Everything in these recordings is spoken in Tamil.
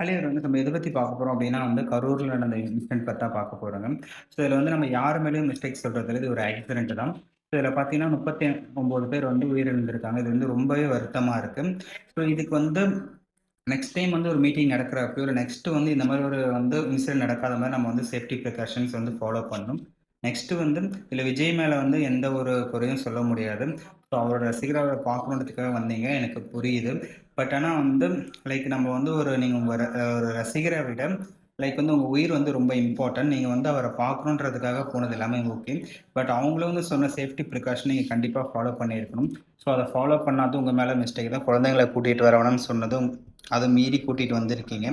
கலியர் வந்து நம்ம எதை பற்றி பார்க்க போகிறோம் அப்படின்னா வந்து கரூரில் நடந்த இன்சிடென்ட் பத்தி தான் பார்க்க போகிறோங்க ஸோ இதில் வந்து நம்ம யார் மேலேயும் மிஸ்டேக் சொல்கிறதுல இது ஒரு ஆக்சிடென்ட் தான். ஸோ இதில் பார்த்தீங்கன்னா 39 பேர் வந்து உயிரிழந்திருக்காங்க. இது வந்து ரொம்பவே வருத்தமாக இருக்குது ஸோ இதுக்கு வந்து நெக்ஸ்ட் டைம் வந்து ஒரு மீட்டிங் நடக்கிறப்பயோ, இல்லை நெக்ஸ்ட்டு வந்து இந்த மாதிரி ஒரு வந்து இன்சிடென்ட் நடக்காத மாதிரி நம்ம வந்து சேஃப்டி ப்ரிகாஷன்ஸ் வந்து ஃபாலோ பண்ணணும். நெக்ஸ்ட்டு வந்து இதில் விஜய் மேலே வந்து எந்த ஒரு குறையும் சொல்ல முடியாது. ஸோ அவரோட ரசிகரா பார்க்கணுன்றதுக்காக வந்தீங்க. எனக்கு புரியுது. பட் ஆனால் வந்து லைக் நம்ம வந்து ஒரு நீங்கள் உங்கள் ர ஒரு ரசிகரை விட லைக் வந்து உங்கள் உயிர் வந்து ரொம்ப இம்பார்ட்டன்ட். நீங்கள் வந்து அவரை பார்க்கணுன்றதுக்காக போனது எல்லாமே ஓகே. பட் அவங்களும் வந்து சொன்ன சேஃப்டி ப்ரிகாஷன் நீங்கள் கண்டிப்பாக ஃபாலோ பண்ணியிருக்கணும். ஸோ அதை ஃபாலோ பண்ணாதது உங்கள் மேலே மிஸ்டேக் தான். குழந்தைங்கள கூட்டிகிட்டு வரவேணும்னு சொன்னதும் அதை மீறி கூட்டிகிட்டு வந்திருக்கீங்க.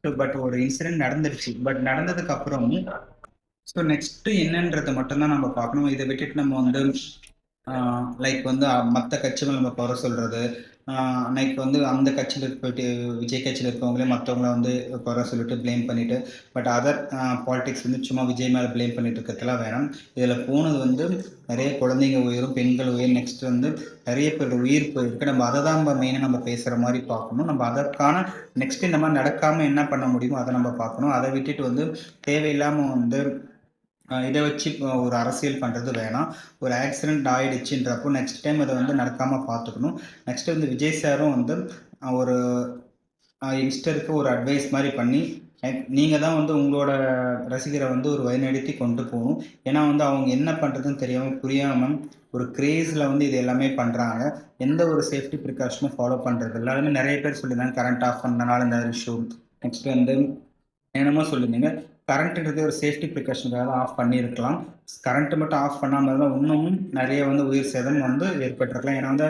ஸோ பட் ஒரு இன்சிடென்ட் நடந்துருச்சு. பட் நடந்ததுக்கப்புறமும் ஸோ நெக்ஸ்ட் என்னன்றத மட்டும்தான் நம்ம பார்க்கணும். இதை விட்டுட்டு நம்ம வந்து லைக் வந்து மற்ற கட்சிகள் நம்ம குறை சொல்றது. ஆ லைக் வந்து அந்த கட்சியில் போயிட்டு விஜய் கட்சியில் இருக்கவங்களே மற்றவங்கள வந்து குறை சொல்லிட்டு ப்ளேம் பண்ணிட்டு, பட் அதர் பாலிடிக்ஸ் வந்து சும்மா விஜய் மேலே ப்ளேம் பண்ணிட்டு இருக்கிறதுலாம் வேணாம். இதில் போனது வந்து நிறைய குழந்தைங்க உயிரும், பெண்கள் உயிர் நெக்ஸ்ட் வந்து நிறைய பேர் உயிர் போயிருக்கு. நம்ம அதை தான் நம்ம மெயினாக நம்ம பேசுகிற மாதிரி பார்க்கணும். நம்ம அதற்கான நெக்ஸ்ட் இந்த மாதிரி நடக்காமல் என்ன பண்ண முடியுமோ அதை நம்ம பார்க்கணும். அதை விட்டுட்டு வந்து தேவையில்லாமல் வந்து இதை வச்சு ஒரு அரசியல் பண்ணுறது வேணாம். ஒரு ஆக்சிடென்ட் ஆகிடுச்சுன்றப்போ நெக்ஸ்ட் டைம் அதை வந்து நடக்காமல் பார்த்துக்கணும். நெக்ஸ்ட் வந்து விஜய் சாரும் வந்து ஒரு யங்ஸ்டருக்கு ஒரு அட்வைஸ் மாதிரி பண்ணி, நீங்கள் தான் வந்து உங்களோட ரசிகரை வந்து ஒரு வழிநடத்தி கொண்டு போகணும் ஏன்னா வந்து அவங்க என்ன பண்ணுறதுன்னு தெரியாமல் புரியாமல் ஒரு கிரேஸில் வந்து இது எல்லாமே பண்ணுறாங்க எந்த ஒரு சேஃப்டி ப்ரிகாஷனும் ஃபாலோ பண்ணுறது எல்லாருமே நிறைய பேர் சொல்லியிருந்தாங்க கரண்ட் ஆஃப் பண்ணனால இந்த இஷ்யூ. நெக்ஸ்ட் வந்து என்னமோ சொல்லியிருந்தீங்க. கரண்ட்டுன்றது ஒரு சேஃப்டி ப்ரிகாஷனுக்காக ஆஃப் பண்ணியிருக்கலாம். கரண்ட்டு மட்டும் ஆஃப் பண்ணாமல் இருந்தால் இன்னமும் நிறைய வந்து உயிர் சேதம் வந்து ஏற்பட்டிருக்கலாம். ஏன்னா வந்து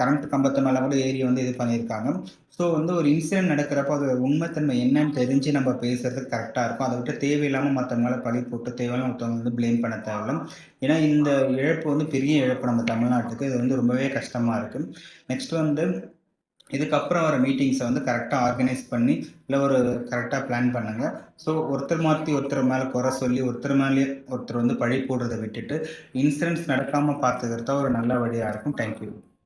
கரண்ட் கம்பத்து மேலே கூட ஏறி வந்து இது பண்ணியிருக்காங்க. ஸோ வந்து ஒரு இன்சிடென்ட் நடக்கிறப்போ அது உண்மைத்தன்மை என்னன்னு தெரிஞ்சு நம்ம பேசுறது கரெக்டாக இருக்கும். அதை விட்டு தேவையில்லாமல் மற்றவங்கள பழி போட்டு தேவையில்லாம மற்றவங்க வந்து ப்ளேம் பண்ண தேவையில்ல. ஏன்னா இந்த இழப்பு வந்து பெரிய இழப்பு நம்ம தமிழ்நாட்டுக்கு. இது வந்து ரொம்பவே கஷ்டமாக இருக்குது நெக்ஸ்ட் வந்து இதுக்கப்புறம் வர மீட்டிங்ஸை வந்து கரெக்டாக ஆர்கனைஸ் பண்ணி, இல்லை ஒரு கரெக்டாக பிளான் பண்ணுங்க. ஸோ ஒருத்தர் மாற்றி ஒருத்தர் மேலே குறை சொல்லி, ஒருத்தர் மேலே ஒருத்தர் வந்து பழி போடுறத விட்டுட்டு, இன்சூரன்ஸ் நடக்காமல் பார்த்துக்கிறதா ஒரு நல்ல வழியாக இருக்கும். Thank you.